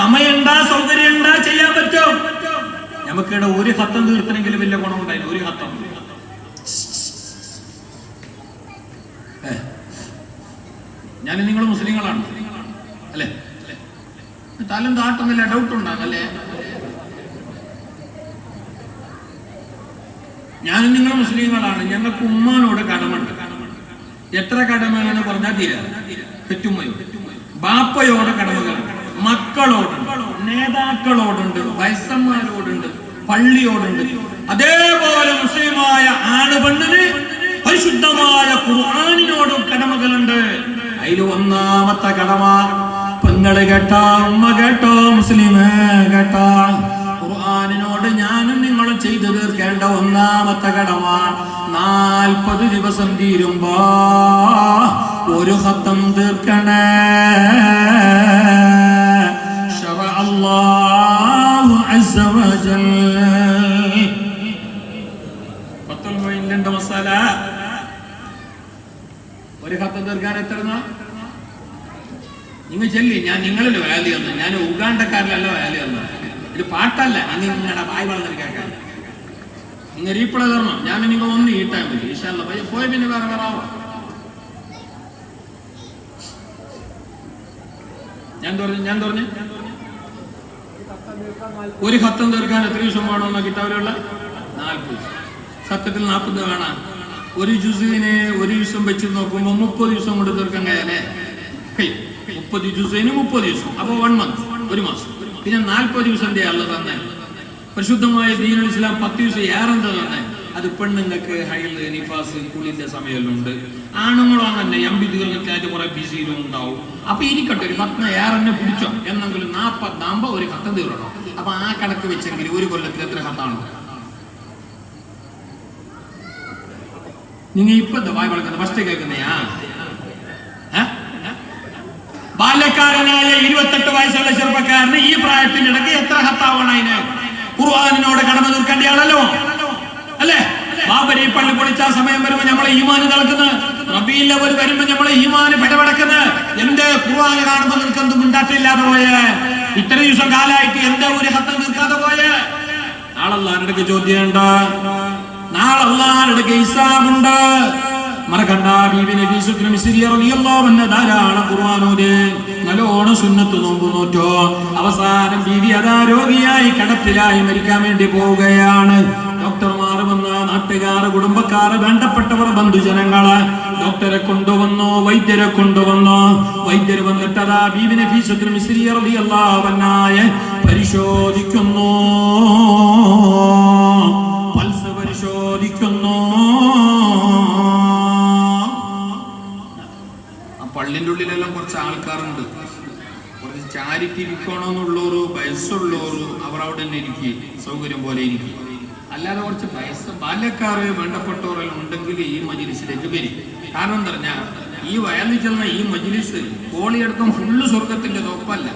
സമയമുണ്ടാ സൗകര്യമുണ്ടാ ചെയ്യാൻ പറ്റും. നമുക്കിവിടെ ഒരു ഹത്തം തീർത്തണമെങ്കിൽ വലിയ ഗുണമുണ്ടായിരുന്നു ഒരു ഹത്തം. ഞാൻ നിങ്ങൾ മുസ്ലിങ്ങളാണ്. അല്ലേ? തലം താട്ടുന്നില്ല ഡൗട്ട് ഉണ്ടാകല്ലേ ഞാൻ നിങ്ങൾ മുസ്ലിങ്ങളാണ്. ഞങ്ങൾക്ക് ഉമ്മാനോട് കടമുണ്ട് എത്ര കടമകളാണ് പറഞ്ഞാൽ തീരാ. പെറ്റുമ്മയോ ബാപ്പയോട് കടമകളുണ്ട് മക്കളോടുണ്ട് നേതാക്കളോടുണ്ട് വയസ്സന്മാരോടുണ്ട് പള്ളിയോടുണ്ട്. അതേപോലെ മുസ്ലിമായ ആണ് പെണ്ണിന് പരിശുദ്ധമായ ഖുർആാനിനോടും കടമകളുണ്ട്. അതിൽ ഒന്നാമത്തെ കടമ പെങ്ങൾ കേട്ടോ ഉമ്മ കേട്ടോ മുസ്ലിമേ കേട്ടോ. ഖുർആാനിനോട് ഞാനും നിങ്ങളും ചെയ്തു തീർക്കേണ്ട ഒന്നാമത്തെ കടമ നാൽപ്പത് ദിവസം തീരുമ്പോ ഒരു ഹത്തം തീർക്കണേ. عز وجل പത്തുൽ മൊയിന്റെ മസാല ഒരു ഹത്തം തീർക്കാൻ എത്ര നിങ്ങൾ ചെല്ലി ഞാൻ നിങ്ങളിൽ വാല്യൂ തന്നു ഞാൻ ഉഗാണ്ടക്കാരിലല്ല വാല്യൂ തന്നു ഇത് പാട്ടല്ല അങ്ങ് നിങ്ങളുടെ വായി വളർന്നു കേൾക്കാൻ നിങ്ങൾ റീപ്ലൈ തരണം ഞാൻ നിങ്ങൾ ഒന്ന് ഈട്ടാൻ പറ്റി ഇഷല്ല പോയ പിന്നെ വേറെ വേറെ ആവാം ഞാൻ പറഞ്ഞു ഞാൻ പറഞ്ഞു ഒരു ഹത്തം തീർക്കാൻ എത്ര ദിവസം വേണമെന്ന കിട്ടാവിലുള്ള നാൽപ്പത് സത്യത്തിൽ നാൽപ്പത് വേണം. ഒരു ജുസിന് ഒരു ദിവസം വെച്ച് നോക്കുമ്പോൾ മുപ്പത് ദിവസം കൊണ്ട് തീർക്കാൻ കഴിയാലേ കഴിയും. മുപ്പത് ജുസിന് മുപ്പത് ദിവസം അപ്പോൾ വൺ മന്ത് ഒരു മാസം. പിന്നെ നാൽപ്പത് ദിവസം അല്ല തന്നെ? പരിശുദ്ധമായ ദീനുൽ ഇസ്ലാം പത്ത് ദിവസം ഏറെന്താ തന്നെ? അത് പെണ്ണുങ്ങൾക്ക് ഹൈൽ നിഫാസ് കുളിന്റെ സമയമെല്ലാം ആണുങ്ങളും അങ്ങനെ എംബിദികൾക്കായിട്ട് കുറെ ബിസിയിലും ഉണ്ടാവും. അപ്പൊ ഇരിക്കട്ടെ ഒരു പത്ത് ഏറെന്നെ എന്നെങ്കിലും ഒരു കത്തം തീരണം അപ്പൊ ആ കണക്ക് വെച്ചെങ്കിൽ ഒരു കൊല്ലത്തിൽ എത്ര കത്താണോ? നിങ്ങൾ ഇപ്പൊ എന്താ വായ വളക്കുന്നത്? ഫസ്റ്റ് കേൾക്കുന്നയാ? ബാല്യക്കാരനായ ഇരുപത്തെട്ട് വയസ്സുള്ള ചെറുപ്പക്കാരന് ഈ പ്രായത്തിന്റെ ഇടയ്ക്ക് എത്ര ഹത്താവണം അതിന്? ഖുർആാനിനോട് കടമ തീർക്കേണ്ട അല്ലേ? ബാബരി പള്ളി പൊളിച്ച സമയം വരുമ്പോ നമ്മളെ ഈമാന് തിളക്കുന്നത് റബീൽ അവർ വരുമ്പോ നമ്മളെ ഈമാന് പിടപെടക്കുന്നത് എന്റെ ഖുർആന് കാണുമ്പോൾ നിനക്ക് എന്തും ഉണ്ടാട്ടില്ലാതെ പോയേ ഇത്ര ദിവസം കാലായിട്ട് എന്റെ ഒരു ഹത്തം തീർക്കാതെ നാളെ നാളല്ലാരുടെ ചോദ്യമുണ്ട്. നാളെ ഹിസാബുണ്ട് മറക്കണ്ട ബീബി നബീസുദ്ദീൻ മിസ്രി റളിയല്ലാഹു അൻഹ ധാരാളം ഓതി. നല്ലോണം സുന്നത്ത് അവസാനം അതാ രോഗിയായി കിടപ്പിലായി മരിക്കാൻ വേണ്ടി പോവുകയാണ്. ഡോക്ടർമാർ വന്ന നാട്ടുകാർ കുടുംബക്കാർ വേണ്ടപ്പെട്ടവർ ബന്ധുജനങ്ങൾ ഡോക്ടറെ കൊണ്ടുവന്നു. വൈദ്യരെ കൊണ്ടുവന്നു വൈദ്യർ വന്നിട്ട് അതാ റളിയല്ലാഹു അൻഹയെ പരിശോധിക്കുന്നു. പൾസ് പരിശോധിക്കുന്നു. ആ പള്ളിന്റെ ഉള്ളിലെല്ലാം കുറച്ച് ആൾക്കാരുണ്ട്. കുറച്ച് ചാരിറ്റി ഇരിക്കണമെന്നുള്ളൊരു വയസ്സുള്ളൊരു അവർ അവിടെ തന്നെ ഇരിക്കും സൗകര്യം പോലെ ഇരിക്കും. അല്ലാതെ കുറച്ച് വയസ്സ് ബാല്യക്കാർ വേണ്ടപ്പെട്ടവരെല്ലാം ഉണ്ടെങ്കിൽ ഈ മജിലിസിലേക്ക് വരും കാരണം എന്താ പറഞ്ഞാൽ ഈ വയലിൽ ചെന്ന ഈ മജ്ലിസ് കോളിയടക്കം ഫുള്ള് സ്വർഗത്തിന്റെ തോപ്പല്ല.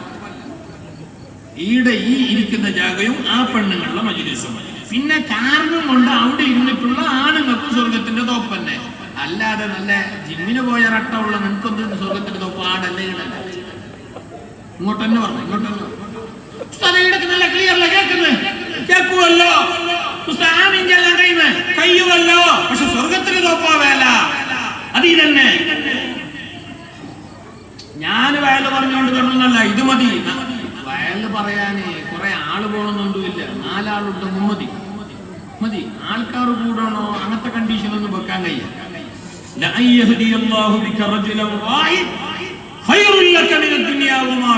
ഈടെ ഈ ഇരിക്കുന്ന ജാഗയും ആ പെണ്ണുങ്ങളുടെ മജ്ലിസും. പിന്നെ കാരണം കൊണ്ട് അവിടെ ഇരുന്നിട്ടുള്ള ആണുങ്ങൾക്ക് സ്വർഗത്തിന്റെ തോപ്പന്നെ. അല്ലാതെ നല്ല ജിമ്മിന് പോയ റട്ടമുള്ള നിനക്കൊന്നും സ്വർഗത്തിന്റെ തോപ്പ് ആടല്ല ഈടല്ല ഇങ്ങോട്ട് തന്നെ പറഞ്ഞു. ഇങ്ങോട്ട് നല്ല ക്ലിയറല്ല കേൾക്കുന്നത് കേൾക്കുമല്ലോ ഉസ്താദ് ആമീന്റെ എല്ലാം പറഞ്ഞല്ല ഇത് മതി. വയലിൽ പറയാനേ കുറെ ആൾ പോണമെന്നൊന്നുമില്ല നാലാളുണ്ട് മതി. മതി. ആൾക്കാർ കൂടണോ? അങ്ങനത്തെ കണ്ടീഷൻ ഒന്നും വെക്കാൻ കഴിയും ബിക ലക ദുനിയാ വമാ